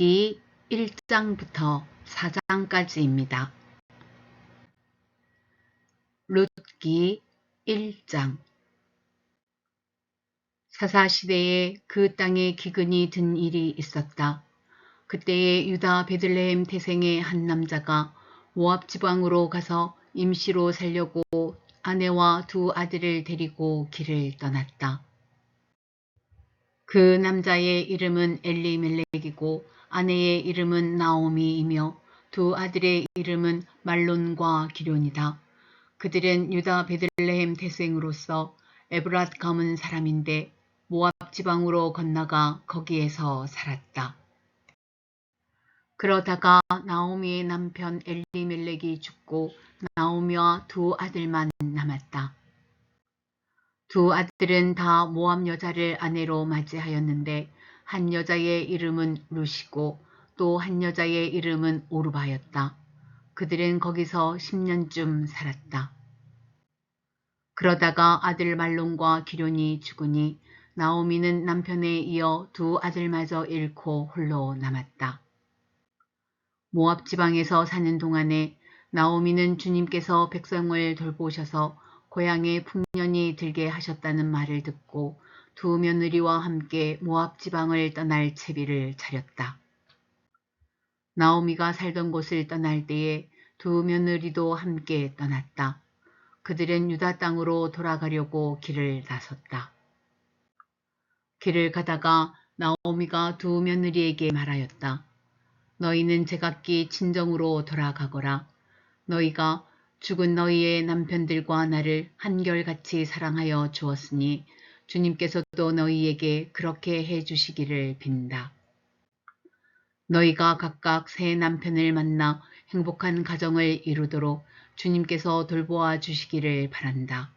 룻기 1장부터 4장까지입니다. 룻기 1장 사사시대에 그 땅에 기근이 든 일이 있었다. 그때에 유다 베들레헴 태생의 한 남자가 모압 지방으로 가서 임시로 살려고 아내와 두 아들을 데리고 길을 떠났다. 그 남자의 이름은 엘리멜렉이고 아내의 이름은 나오미이며 두 아들의 이름은 말론과 기련이다. 그들은 유다 베들레헴 태생으로서 에브랏 가문 사람인데 모압 지방으로 건너가 거기에서 살았다. 그러다가 나오미의 남편 엘리멜렉이 죽고 나오미와 두 아들만 남았다. 두 아들은 다 모압 여자를 아내로 맞이하였는데 한 여자의 이름은 루시고 또 한 여자의 이름은 오르바였다. 그들은 거기서 10년쯤 살았다. 그러다가 아들 말론과 기련이 죽으니 나오미는 남편에 이어 두 아들마저 잃고 홀로 남았다. 모압 지방에서 사는 동안에 나오미는 주님께서 백성을 돌보셔서 고향에 풍년이 들게 하셨다는 말을 듣고 두 며느리와 함께 모압 지방을 떠날 채비를 차렸다. 나오미가 살던 곳을 떠날 때에 두 며느리도 함께 떠났다. 그들은 유다 땅으로 돌아가려고 길을 나섰다. 길을 가다가 나오미가 두 며느리에게 말하였다. 너희는 제각기 친정으로 돌아가거라. 너희가 죽은 너희의 남편들과 나를 한결같이 사랑하여 주었으니 주님께서도 너희에게 그렇게 해 주시기를 빈다. 너희가 각각 새 남편을 만나 행복한 가정을 이루도록 주님께서 돌보아 주시기를 바란다.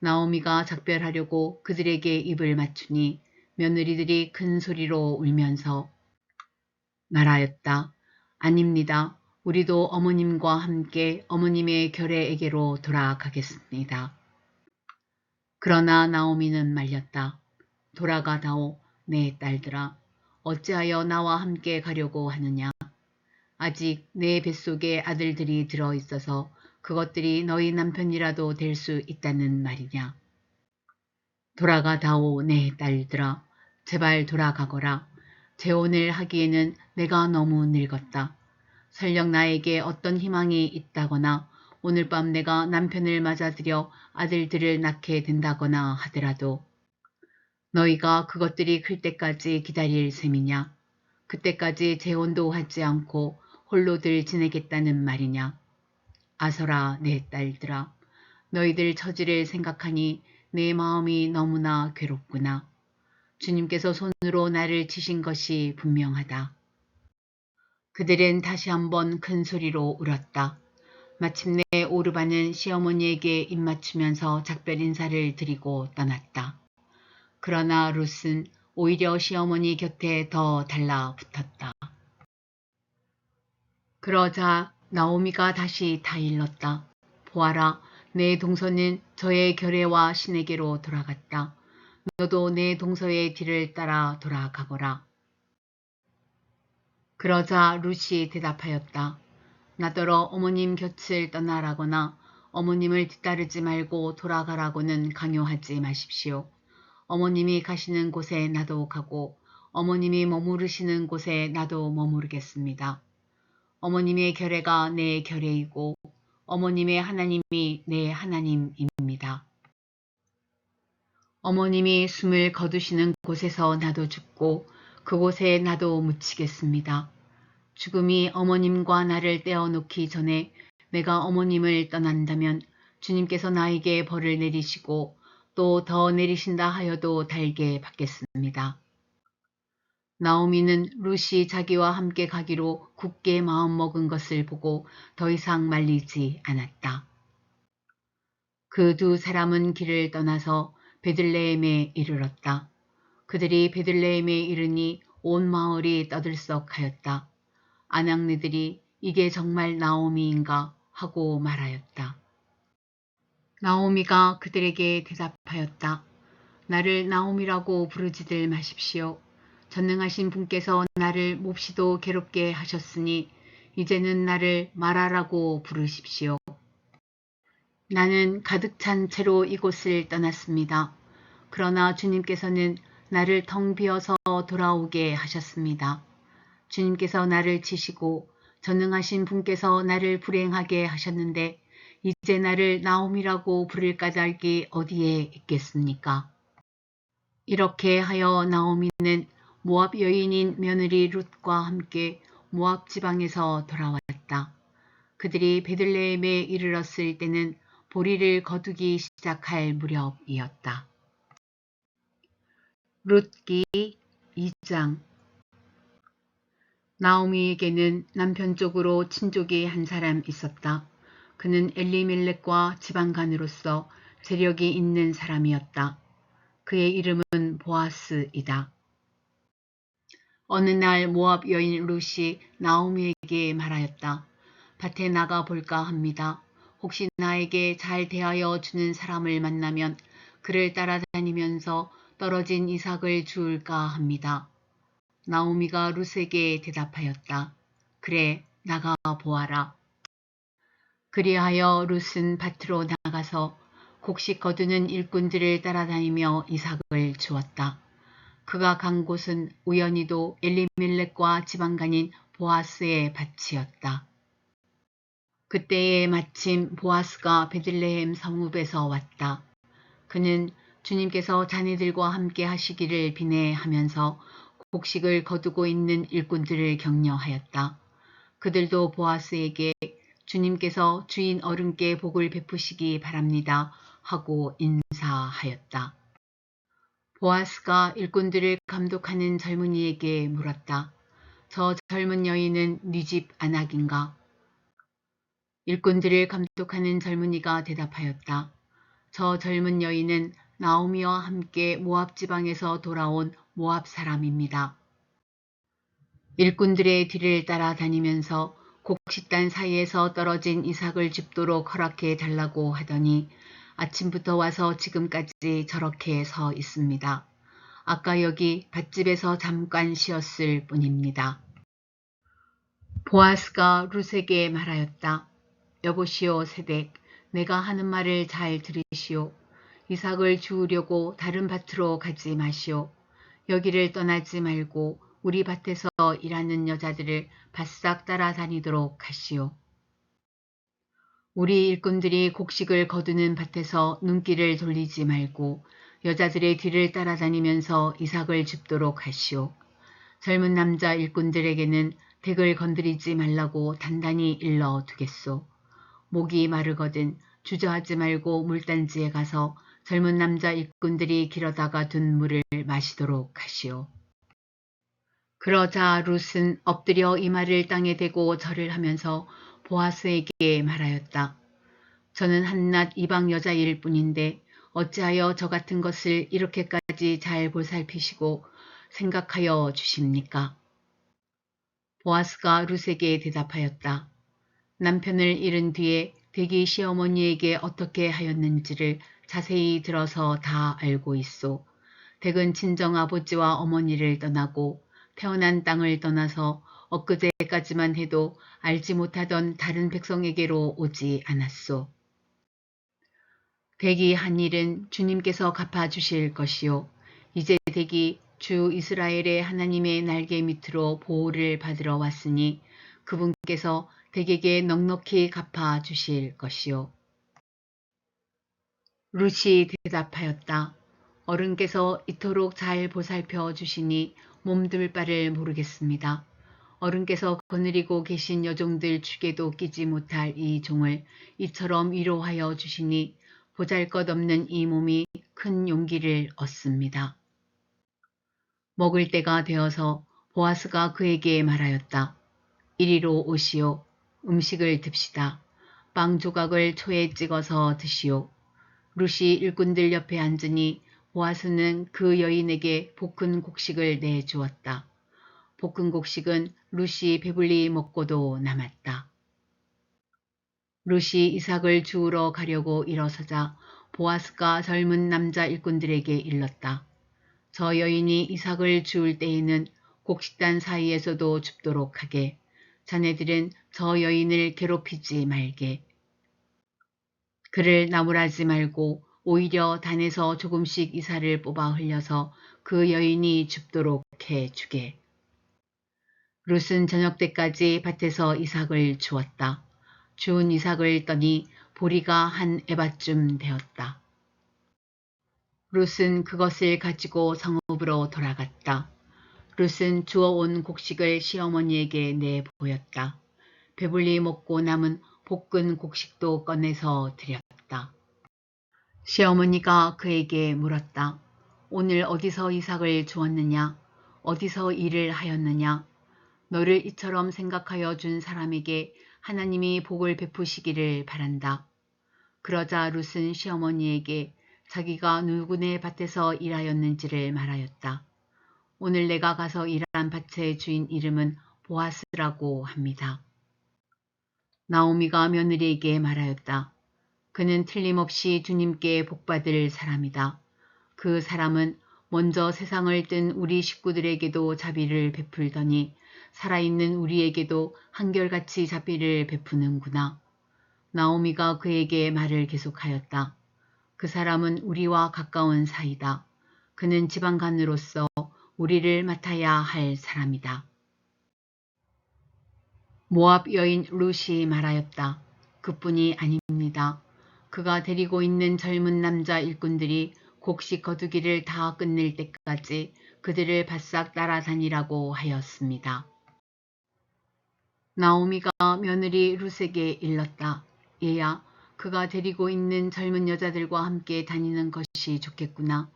나오미가 작별하려고 그들에게 입을 맞추니 며느리들이 큰 소리로 울면서 말하였다. 아닙니다. 우리도 어머님과 함께 어머님의 결례에게로 돌아가겠습니다. 그러나 나오미는 말렸다. 돌아가다오 내 딸들아 어찌하여 나와 함께 가려고 하느냐. 아직 내 뱃속에 아들들이 들어있어서 그것들이 너희 남편이라도 될 수 있다는 말이냐. 돌아가다오 내 딸들아 제발 돌아가거라. 재혼을 하기에는 내가 너무 늙었다. 설령 나에게 어떤 희망이 있다거나 오늘 밤 내가 남편을 맞아들여 아들들을 낳게 된다거나 하더라도 너희가 그것들이 클 때까지 기다릴 셈이냐? 그때까지 재혼도 하지 않고 홀로들 지내겠다는 말이냐? 아서라 내 딸들아 너희들 처지를 생각하니 내 마음이 너무나 괴롭구나. 주님께서 손으로 나를 치신 것이 분명하다. 그들은 다시 한번 큰 소리로 울었다. 마침내 오르바는 시어머니에게 입맞추면서 작별 인사를 드리고 떠났다. 그러나 룻은 오히려 시어머니 곁에 더 달라붙었다. 그러자 나오미가 다시 다 일렀다. 보아라, 내 동서는 저의 결례와 신에게로 돌아갔다. 너도 내 동서의 뒤를 따라 돌아가거라. 그러자 룻이 대답하였다. 나더러 어머님 곁을 떠나라거나 어머님을 뒤따르지 말고 돌아가라고는 강요하지 마십시오. 어머님이 가시는 곳에 나도 가고 어머님이 머무르시는 곳에 나도 머무르겠습니다. 어머님의 결례가 내 결례이고 어머님의 하나님이 내 하나님입니다. 어머님이 숨을 거두시는 곳에서 나도 죽고 그곳에 나도 묻히겠습니다. 죽음이 어머님과 나를 떼어놓기 전에 내가 어머님을 떠난다면 주님께서 나에게 벌을 내리시고 또 더 내리신다 하여도 달게 받겠습니다. 나오미는 룻이 자기와 함께 가기로 굳게 마음먹은 것을 보고 더 이상 말리지 않았다. 그 두 사람은 길을 떠나서 베들레헴에 이르렀다. 그들이 베들레헴에 이르니 온 마을이 떠들썩하였다. 아낙네들이 이게 정말 나오미인가 하고 말하였다. 나오미가 그들에게 대답하였다. 나를 나오미라고 부르지들 마십시오. 전능하신 분께서 나를 몹시도 괴롭게 하셨으니 이제는 나를 말하라고 부르십시오. 나는 가득 찬 채로 이곳을 떠났습니다. 그러나 주님께서는 나를 텅 비어서 돌아오게 하셨습니다. 주님께서 나를 치시고 전능하신 분께서 나를 불행하게 하셨는데 이제 나를 나옴이라고 부를 까닭이 어디에 있겠습니까? 이렇게 하여 나오미는 모압 여인인 며느리 룻과 함께 모압 지방에서 돌아왔다. 그들이 베들레헴에 이르렀을 때는 보리를 거두기 시작할 무렵이었다. 룻기 2장 나오미에게는 남편 쪽으로 친족이 한 사람 있었다. 그는 엘리멜렉과 지방간으로서 재력이 있는 사람이었다. 그의 이름은 보아스이다. 어느 날 모압 여인 룻이 나오미에게 말하였다. 밭에 나가 볼까 합니다. 혹시 나에게 잘 대하여 주는 사람을 만나면 그를 따라다니면서 떨어진 이삭을 주울까 합니다. 나오미가 룻에게 대답하였다. 그래, 나가 보아라. 그리하여 룻은 밭으로 나가서 곡식 거두는 일꾼들을 따라다니며 이삭을 주었다. 그가 간 곳은 우연히도 엘리멜렉과 지방간인 보아스의 밭이었다. 그때에 마침 보아스가 베들레헴 성읍에서 왔다. 그는 주님께서 자네들과 함께 하시기를 비내하면서 곡식을 거두고 있는 일꾼들을 격려하였다. 그들도 보아스에게 주님께서 주인 어른께 복을 베푸시기 바랍니다 하고 인사하였다. 보아스가 일꾼들을 감독하는 젊은이에게 물었다. 저 젊은 여인은 네 집 안악인가? 일꾼들을 감독하는 젊은이가 대답하였다. 저 젊은 여인은 나오미와 함께 모압 지방에서 돌아온 모압 사람입니다. 일꾼들의 뒤를 따라 다니면서 곡식단 사이에서 떨어진 이삭을 줍도록 허락해 달라고 하더니 아침부터 와서 지금까지 저렇게 서 있습니다. 아까 여기 밭집에서 잠깐 쉬었을 뿐입니다. 보아스가 루세게 말하였다. 여보시오 세덱, 내가 하는 말을 잘 들으시오. 이삭을 주우려고 다른 밭으로 가지 마시오. 여기를 떠나지 말고 우리 밭에서 일하는 여자들을 바싹 따라다니도록 하시오. 우리 일꾼들이 곡식을 거두는 밭에서 눈길을 돌리지 말고 여자들의 뒤를 따라다니면서 이삭을 줍도록 하시오. 젊은 남자 일꾼들에게는 덱을 건드리지 말라고 단단히 일러 두겠소. 목이 마르거든 주저하지 말고 물단지에 가서 젊은 남자 일꾼들이 길어다가 둔 물을 마시도록 하시오. 그러자 룻은 엎드려 이마를 땅에 대고 절을 하면서 보아스에게 말하였다. 저는 한낱 이방 여자일 뿐인데 어찌하여 저 같은 것을 이렇게까지 잘 보살피시고 생각하여 주십니까? 보아스가 룻에게 대답하였다. 남편을 잃은 뒤에 대기 시어머니에게 어떻게 하였는지를 자세히 들어서 다 알고 있소. 댁은 친정 아버지와 어머니를 떠나고 태어난 땅을 떠나서 엊그제까지만 해도 알지 못하던 다른 백성에게로 오지 않았소. 댁이 한 일은 주님께서 갚아주실 것이요. 이제 댁이 주 이스라엘의 하나님의 날개 밑으로 보호를 받으러 왔으니 그분께서 댁에게 넉넉히 갚아주실 것이요. 루시 대답하였다. 어른께서 이토록 잘 보살펴 주시니 몸둘 바를 모르겠습니다. 어른께서 거느리고 계신 여종들 축에도 끼지 못할 이 종을 이처럼 위로하여 주시니 보잘 것 없는 이 몸이 큰 용기를 얻습니다. 먹을 때가 되어서 보아스가 그에게 말하였다. 이리로 오시오. 음식을 듭시다. 빵 조각을 초에 찍어서 드시오. 루시 일꾼들 옆에 앉으니 보아스는 그 여인에게 볶은 곡식을 내주었다. 볶은 곡식은 루시 배불리 먹고도 남았다. 루시 이삭을 주우러 가려고 일어서자 보아스가 젊은 남자 일꾼들에게 일렀다. 저 여인이 이삭을 주울 때에는 곡식단 사이에서도 줍도록 하게 자네들은 저 여인을 괴롭히지 말게. 그를 나무라지 말고 오히려 단에서 조금씩 이삭을 뽑아 흘려서 그 여인이 줍도록 해 주게. 룻은 저녁 때까지 밭에서 이삭을 주었다. 주운 이삭을 떠니 보리가 한 에바쯤 되었다. 룻은 그것을 가지고 성읍으로 돌아갔다. 룻은 주워온 곡식을 시어머니에게 내 보였다. 배불리 먹고 남은 볶은 곡식도 꺼내서 드렸다. 시어머니가 그에게 물었다. 오늘 어디서 이삭을 주었느냐? 어디서 일을 하였느냐? 너를 이처럼 생각하여 준 사람에게 하나님이 복을 베푸시기를 바란다. 그러자 룻은 시어머니에게 자기가 누구네 밭에서 일하였는지를 말하였다. 오늘 내가 가서 일한 밭의 주인 이름은 보아스라고 합니다. 나오미가 며느리에게 말하였다. 그는 틀림없이 주님께 복받을 사람이다. 그 사람은 먼저 세상을 뜬 우리 식구들에게도 자비를 베풀더니 살아있는 우리에게도 한결같이 자비를 베푸는구나. 나오미가 그에게 말을 계속하였다. 그 사람은 우리와 가까운 사이다. 그는 지방간으로서 우리를 맡아야 할 사람이다. 모압 여인 루시 말하였다. 그뿐이 아닙니다. 그가 데리고 있는 젊은 남자 일꾼들이 곡식 거두기를 다 끝낼 때까지 그들을 바싹 따라다니라고 하였습니다. 나오미가 며느리 룻에게 일렀다. 얘야, 그가 데리고 있는 젊은 여자들과 함께 다니는 것이 좋겠구나.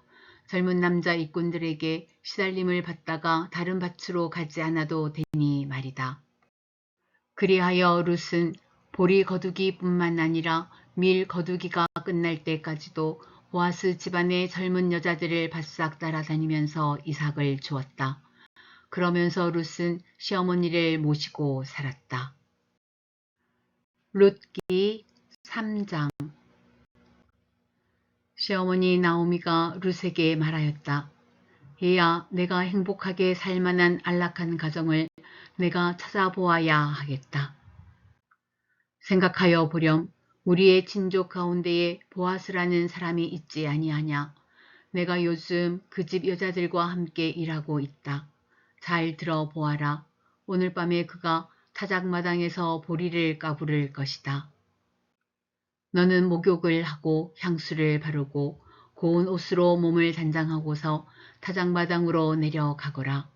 젊은 남자 일꾼들에게 시달림을 받다가 다른 밭으로 가지 않아도 되니 말이다. 그리하여 룻은 보리 거두기 뿐만 아니라 밀 거두기가 끝날 때까지도 보아스 집안의 젊은 여자들을 바싹 따라다니면서 이삭을 주었다. 그러면서 룻은 시어머니를 모시고 살았다. 룻기 3장 시어머니 나오미가 룻에게 말하였다. 얘야 내가 행복하게 살만한 안락한 가정을 내가 찾아보아야 하겠다. 생각하여 보렴 우리의 친족 가운데에 보아스라는 사람이 있지 아니하냐. 내가 요즘 그 집 여자들과 함께 일하고 있다. 잘 들어보아라. 오늘 밤에 그가 타작마당에서 보리를 까부를 것이다. 너는 목욕을 하고 향수를 바르고 고운 옷으로 몸을 단장하고서 타작마당으로 내려가거라.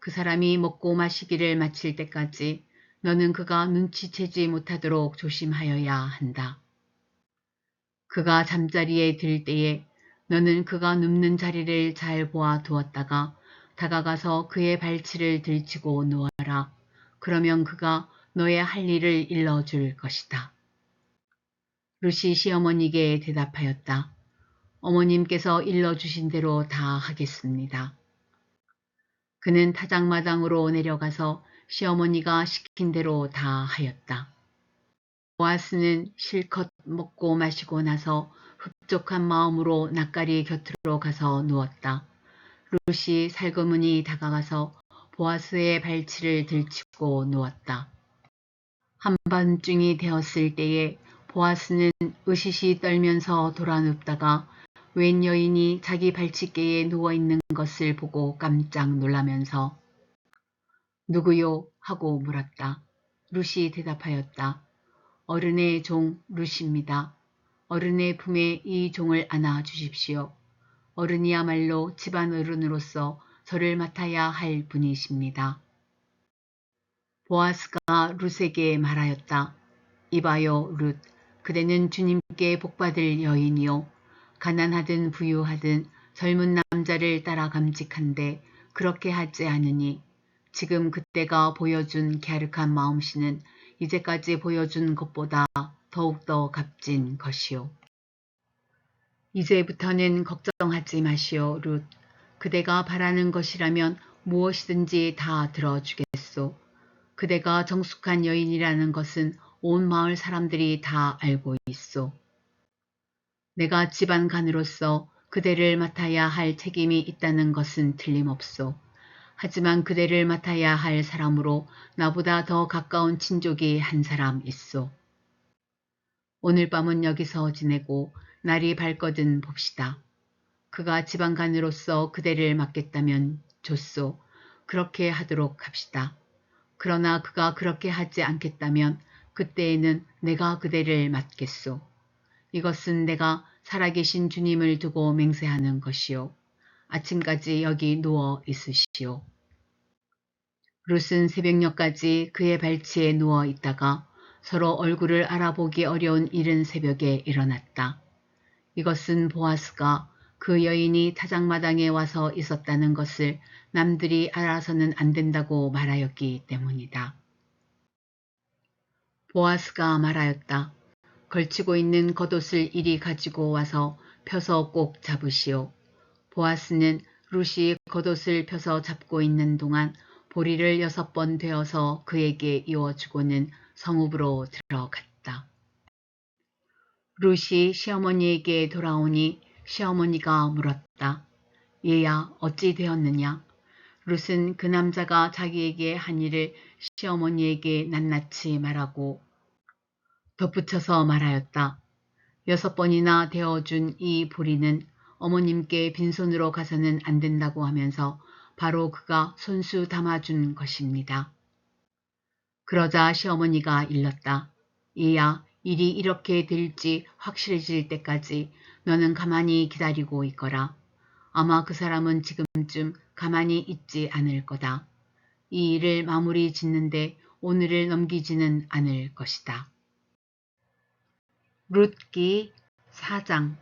그 사람이 먹고 마시기를 마칠 때까지 너는 그가 눈치채지 못하도록 조심하여야 한다. 그가 잠자리에 들 때에 너는 그가 눕는 자리를 잘 보아 두었다가 다가가서 그의 발치를 들치고 누워라. 그러면 그가 너의 할 일을 일러줄 것이다. 루시 시어머니에게 대답하였다. 어머님께서 일러주신 대로 다 하겠습니다. 그는 타작마당으로 내려가서 시어머니가 시킨 대로 다 하였다. 보아스는 실컷 먹고 마시고 나서 흡족한 마음으로 낯가리 곁으로 가서 누웠다. 룻이 살그머니 다가가서 보아스의 발치를 들치고 누웠다. 한밤중이 되었을 때에 보아스는 으시시 떨면서 돌아눕다가 웬 여인이 자기 발치께에 누워있는 것을 보고 깜짝 놀라면서 누구요? 하고 물었다. 룻이 대답하였다. 어른의 종 룻입니다. 어른의 품에 이 종을 안아 주십시오. 어른이야말로 집안 어른으로서 저를 맡아야 할 분이십니다. 보아스가 룻에게 말하였다. 이봐요, 룻. 그대는 주님께 복받을 여인이요. 가난하든 부유하든 젊은 남자를 따라 감직한데 그렇게 하지 않으니 지금 그때가 보여준 갸륵한 마음씨는 이제까지 보여준 것보다 더욱더 값진 것이요. 이제부터는 걱정하지 마시오, 룻. 그대가 바라는 것이라면 무엇이든지 다 들어주겠소. 그대가 정숙한 여인이라는 것은 온 마을 사람들이 다 알고 있소. 내가 집안 간으로서 그대를 맡아야 할 책임이 있다는 것은 틀림없소. 하지만 그대를 맡아야 할 사람으로 나보다 더 가까운 친족이 한 사람 있소. 오늘 밤은 여기서 지내고 날이 밝거든 봅시다. 그가 지방간으로서 그대를 맡겠다면 좋소. 그렇게 하도록 합시다. 그러나 그가 그렇게 하지 않겠다면 그때에는 내가 그대를 맡겠소. 이것은 내가 살아계신 주님을 두고 맹세하는 것이요. 아침까지 여기 누워 있으시오. 룻은 새벽녘까지 그의 발치에 누워 있다가 서로 얼굴을 알아보기 어려운 이른 새벽에 일어났다. 이것은 보아스가 그 여인이 타작마당에 와서 있었다는 것을 남들이 알아서는 안 된다고 말하였기 때문이다. 보아스가 말하였다. 걸치고 있는 겉옷을 이리 가지고 와서 펴서 꼭 잡으시오. 보아스는 루시 겉옷을 펴서 잡고 있는 동안 보리를 여섯 번 되어서 그에게 이어주고는 성읍으로 들어갔다. 루시 시어머니에게 돌아오니 시어머니가 물었다. 얘야 어찌 되었느냐? 룻은 그 남자가 자기에게 한 일을 시어머니에게 낱낱이 말하고 덧붙여서 말하였다. 여섯 번이나 되어준 이 보리는 어머님께 빈손으로 가서는 안 된다고 하면서 바로 그가 손수 담아준 것입니다. 그러자 시어머니가 일렀다. 얘야 일이 이렇게 될지 확실해질 때까지 너는 가만히 기다리고 있거라. 아마 그 사람은 지금쯤 가만히 있지 않을 거다. 이 일을 마무리 짓는데 오늘을 넘기지는 않을 것이다. 룻기 4장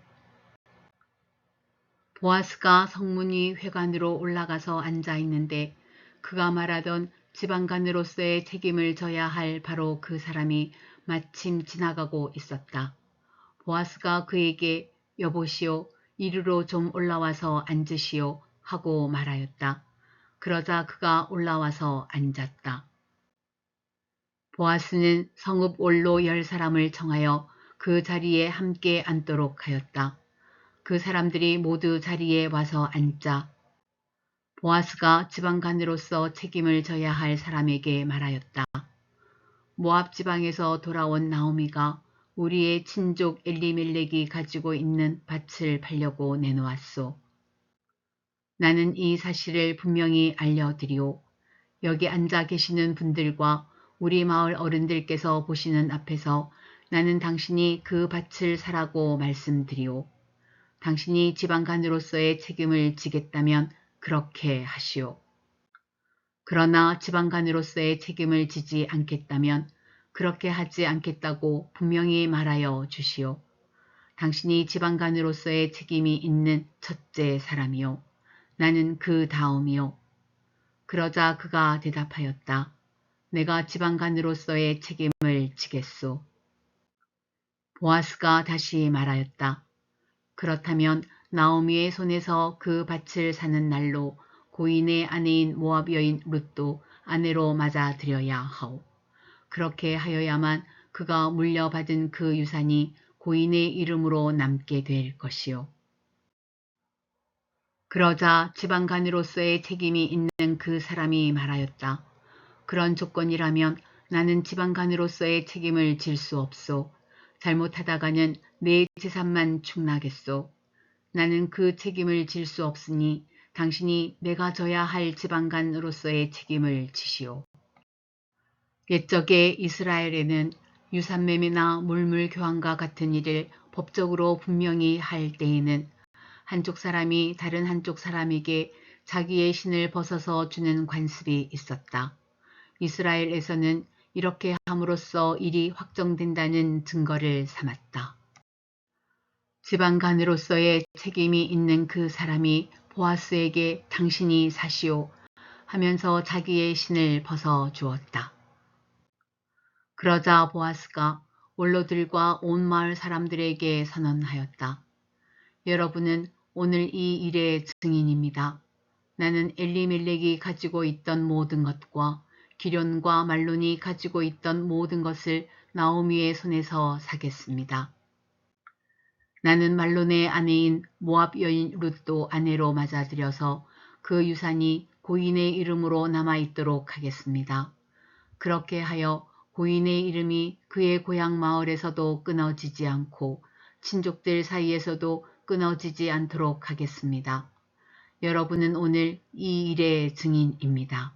보아스가 성문이 회관으로 올라가서 앉아 있는데 그가 말하던 지방간으로서의 책임을 져야 할 바로 그 사람이 마침 지나가고 있었다. 보아스가 그에게 여보시오 이리로 좀 올라와서 앉으시오 하고 말하였다. 그러자 그가 올라와서 앉았다. 보아스는 성읍 원로 열 사람을 청하여 그 자리에 함께 앉도록 하였다. 그 사람들이 모두 자리에 와서 앉자 보아스가 지방간으로서 책임을 져야 할 사람에게 말하였다. 모압 지방에서 돌아온 나오미가 우리의 친족 엘리멜렉이 가지고 있는 밭을 팔려고 내놓았소. 나는 이 사실을 분명히 알려드리오. 여기 앉아 계시는 분들과 우리 마을 어른들께서 보시는 앞에서 나는 당신이 그 밭을 사라고 말씀드리오. 당신이 지방간으로서의 책임을 지겠다면 그렇게 하시오. 그러나 지방간으로서의 책임을 지지 않겠다면 그렇게 하지 않겠다고 분명히 말하여 주시오. 당신이 지방간으로서의 책임이 있는 첫째 사람이요. 나는 그 다음이요. 그러자 그가 대답하였다. 내가 지방간으로서의 책임을 지겠소. 보아스가 다시 말하였다. 그렇다면 나오미의 손에서 그 밭을 사는 날로 고인의 아내인 모압 여인 룻도 아내로 맞아 들여야 하오. 그렇게 하여야만 그가 물려받은 그 유산이 고인의 이름으로 남게 될 것이요. 그러자 지방간으로서의 책임이 있는 그 사람이 말하였다. 그런 조건이라면 나는 지방간으로서의 책임을 질 수 없소. 잘못하다가는 내 재산만 축나겠소. 나는 그 책임을 질 수 없으니 당신이 내가 져야 할 지방간으로서의 책임을 지시오. 옛적에 이스라엘에는 유산매매나 물물 교환과 같은 일을 법적으로 분명히 할 때에는 한쪽 사람이 다른 한쪽 사람에게 자기의 신을 벗어서 주는 관습이 있었다. 이스라엘에서는 이렇게 함으로써 일이 확정된다는 증거를 삼았다. 지방간으로서의 책임이 있는 그 사람이 보아스에게 당신이 사시오 하면서 자기의 신을 벗어 주었다. 그러자 보아스가 원로들과 온 마을 사람들에게 선언하였다. 여러분은 오늘 이 일의 증인입니다. 나는 엘리멜렉이 가지고 있던 모든 것과 기련과 말론이 가지고 있던 모든 것을 나오미의 손에서 사겠습니다. 나는 말론의 아내인 모압 여인 룻도 아내로 맞아들여서 그 유산이 고인의 이름으로 남아있도록 하겠습니다. 그렇게 하여 고인의 이름이 그의 고향 마을에서도 끊어지지 않고 친족들 사이에서도 끊어지지 않도록 하겠습니다. 여러분은 오늘 이 일의 증인입니다.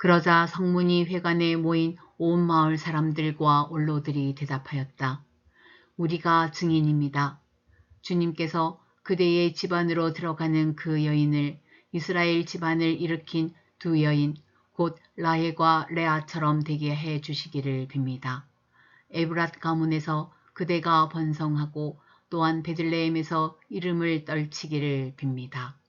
그러자 성문이 회관에 모인 온 마을 사람들과 원로들이 대답하였다. 우리가 증인입니다. 주님께서 그대의 집안으로 들어가는 그 여인을 이스라엘 집안을 일으킨 두 여인 곧 라헬과 레아처럼 되게 해 주시기를 빕니다. 에브랏 가문에서 그대가 번성하고 또한 베들레헴에서 이름을 떨치기를 빕니다.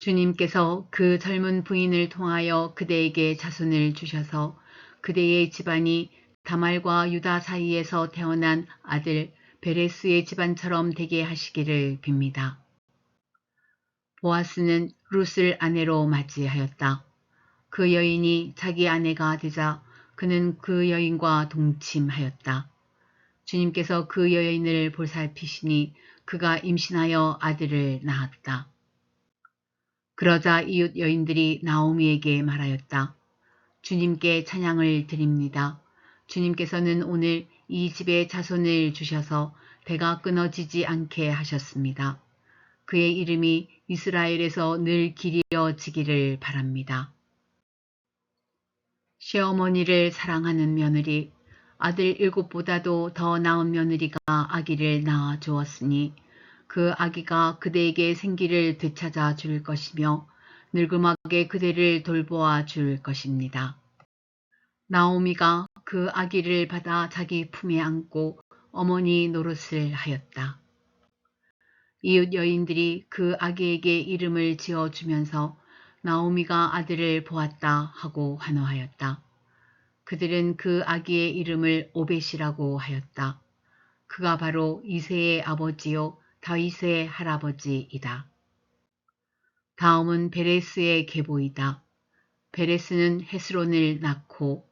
주님께서 그 젊은 부인을 통하여 그대에게 자손을 주셔서 그대의 집안이 다말과 유다 사이에서 태어난 아들 베레스의 집안처럼 되게 하시기를 빕니다. 보아스는 룻을 아내로 맞이하였다. 그 여인이 자기 아내가 되자 그는 그 여인과 동침하였다. 주님께서 그 여인을 보살피시니 그가 임신하여 아들을 낳았다. 그러자 이웃 여인들이 나오미에게 말하였다. 주님께 찬양을 드립니다. 주님께서는 오늘 이 집에 자손을 주셔서 배가 끊어지지 않게 하셨습니다. 그의 이름이 이스라엘에서 늘 기리어지기를 바랍니다. 시어머니를 사랑하는 며느리, 아들 일곱보다도 더 나은 며느리가 아기를 낳아 주었으니 그 아기가 그대에게 생기를 되찾아 줄 것이며 늙음하게 그대를 돌보아 줄 것입니다. 나오미가 그 아기를 받아 자기 품에 안고 어머니 노릇을 하였다. 이웃 여인들이 그 아기에게 이름을 지어주면서 나오미가 아들을 보았다 하고 환호하였다. 그들은 그 아기의 이름을 오벳이라고 하였다. 그가 바로 이세의 아버지요 다윗의 할아버지이다. 다음은 베레스의 계보이다. 베레스는 헤스론을 낳고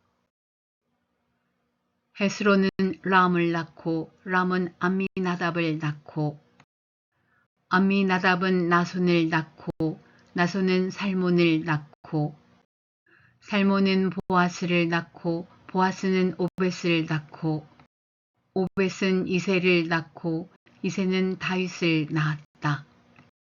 헤스론은 람을 낳고 람은 암미나답을 낳고 암미나답은 나손을 낳고 나손은 살몬을 낳고 살몬은 보아스를 낳고 보아스는 오벳을 낳고 오벳은 이세를 낳고 이세는 다윗을 낳았다.